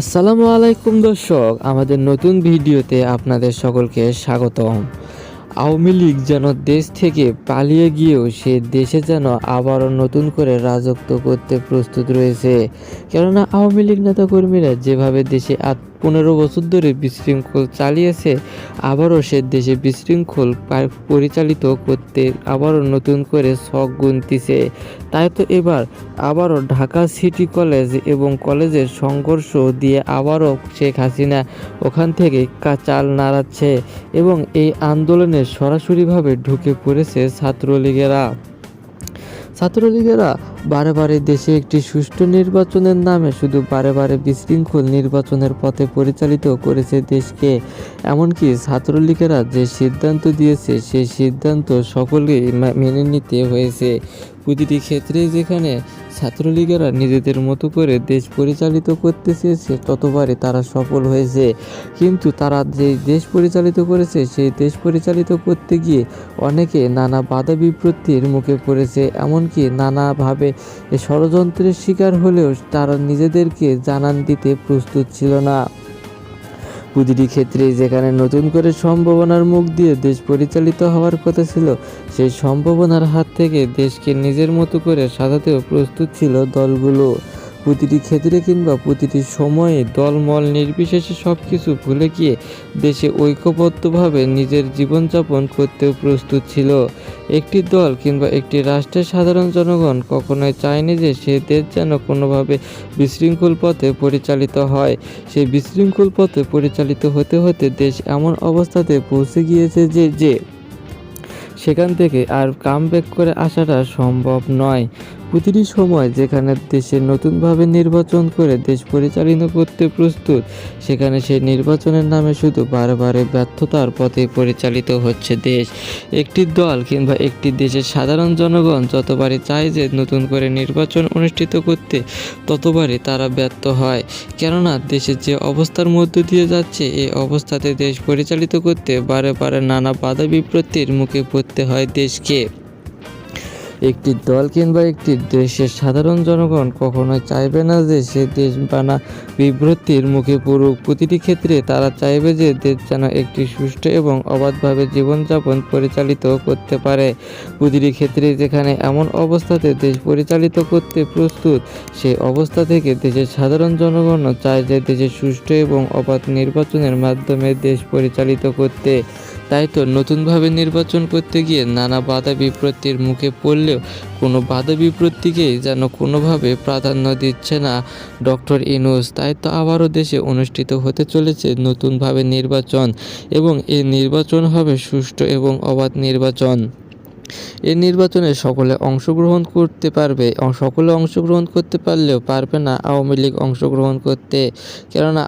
আসসালামু আলাইকুম দর্শক, আমাদের নতুন ভিডিওতে আপনাদের সকলকে স্বাগতম। আওয়ামী লীগ যেন দেশ থেকে পালিয়ে গিয়েও সে দেশে যেন আবারও নতুন করে রাজত্ব করতে প্রস্তুত রয়েছে। কেননা আওয়ামী লীগ নেতাকর্মীরা যেভাবে দেশে আট পনেরো বছর ধরে বিশৃঙ্খল চালিয়েছে। আবারও সে দেশে বিশৃঙ্খল পরিচালিত করতে আবারও নতুন করে শখ গুনতিছে। তাই তো এবার আবারও ঢাকা সিটি কলেজ এবং কলেজের সংঘর্ষ দিয়ে আবারও শেখ হাসিনা ওখান থেকে চাল নাড়াচ্ছে এবং এই আন্দোলনে সরাসরিভাবে ঢুকে পড়েছে ছাত্রলীগেরা। ছাত্রলীগেরা বারে বারে দেশে একটি সুষ্ঠু নির্বাচনের নামে শুধু বারে বারে বিশৃঙ্খল নির্বাচনের পথে পরিচালিত করেছে দেশকে। এমনকি ছাত্রলীগেরা যে সিদ্ধান্ত দিয়েছে সেই সিদ্ধান্ত সকলেই মেনে নিতে হয়েছে। প্রতিটি ক্ষেত্রে যেখানে ছাত্রলীগেরা নিজেদের মতো করে দেশ পরিচালিত করতে চেয়েছে, ততবারই তারা সফল হয়েছে। কিন্তু তারা যে দেশ পরিচালিত করেছে, সেই দেশ পরিচালিত করতে গিয়ে অনেকে নানা বাধা বিপত্তির মুখে পড়েছে। এমনকি নানাভাবে এ ষড়যন্ত্রের শিকার হলেও তারা নিজেদেরকে জানান দিতে প্রস্তুত ছিল না। প্রতিটি ক্ষেত্রে যেখানে নতুন করে সম্ভাবনার মুখ দিয়ে দেশ পরিচালিত হওয়ার কথা ছিল, সেই সম্ভাবনার হাত থেকে দেশকে নিজের মতো করে সাজাতেও প্রস্তুত ছিল দলগুলো। প্রতিটি ক্ষেত্রে কিংবা প্রতিটি সময়ে দলমল নির্বিশেষে সব কিছু ভুলে গিয়ে দেশে ঐক্যবদ্ধভাবে নিজের জীবনযাপন করতেও প্রস্তুত ছিল। একটি দল কিংবা একটি রাষ্ট্রের সাধারণ জনগণ কখনোই চায়নি যে সে দেশ যেন কোনোভাবে বিশৃঙ্খল পথে পরিচালিত হয়। সেই বিশৃঙ্খল পথে পরিচালিত হতে হতে দেশ এমন অবস্থাতে পৌঁছে গিয়েছে যে যে সেখান থেকে আর কাম ব্যাক করে আসাটা সম্ভব নয়। প্রতিটি সময় যেখানে দেশে নতুনভাবে নির্বাচন করে দেশ পরিচালিত করতে প্রস্তুত, সেখানে সেই নির্বাচনের নামে শুধু বারে বারে ব্যর্থতার পথে পরিচালিত হচ্ছে দেশ। একটি দল কিংবা একটি দেশের সাধারণ জনগণ যতবারই চায় যে নতুন করে নির্বাচন অনুষ্ঠিত করতে, ততবারই তারা ব্যর্থ হয়। কেননা দেশের যে অবস্থার মধ্য দিয়ে যাচ্ছে, এই অবস্থাতে দেশ পরিচালিত করতে বারে বারে নানা বাধা বিপত্তির মুখে পড়তে হয় দেশকে। একটি দল কিংবা একটি দেশের সাধারণ জনগণ কখনোই চাইবে না যে সে দেশ বানা বিভ্রতির মুখে পড়ুক। প্রতিটি ক্ষেত্রে তারা চাইবে যে দেশ যেন একটি সুষ্ঠু এবং অবাধভাবে জীবনযাপন পরিচালিত করতে পারে। প্রতিটি ক্ষেত্রে যেখানে এমন অবস্থাতে দেশ পরিচালিত করতে প্রস্তুত সেই অবস্থা থেকে দেশের সাধারণ জনগণও চায় যে দেশের সুষ্ঠু এবং অবাধ নির্বাচনের মাধ্যমে দেশ পরিচালিত করতে। তাই তো নতুনভাবে নির্বাচন করতে গিয়ে নানা বাধা বিপত্তির মুখে পড়লেও কোনো বাধা বিপত্তিকেই যেন কোনোভাবে প্রাধান্য দিচ্ছে না ডক্টর ইনুস। তাই তো আবারও দেশে অনুষ্ঠিত হতে চলেছে নতুনভাবে নির্বাচন এবং এই নির্বাচন হবে সুষ্ঠু এবং অবাধ নির্বাচন। এই নির্বাচনে সকলে অংশগ্রহণ করতে পারবে। সকলে অংশগ্রহণ করতে পারলেও পারবে না আওয়ামী লীগ অংশগ্রহণ করতে। কেননা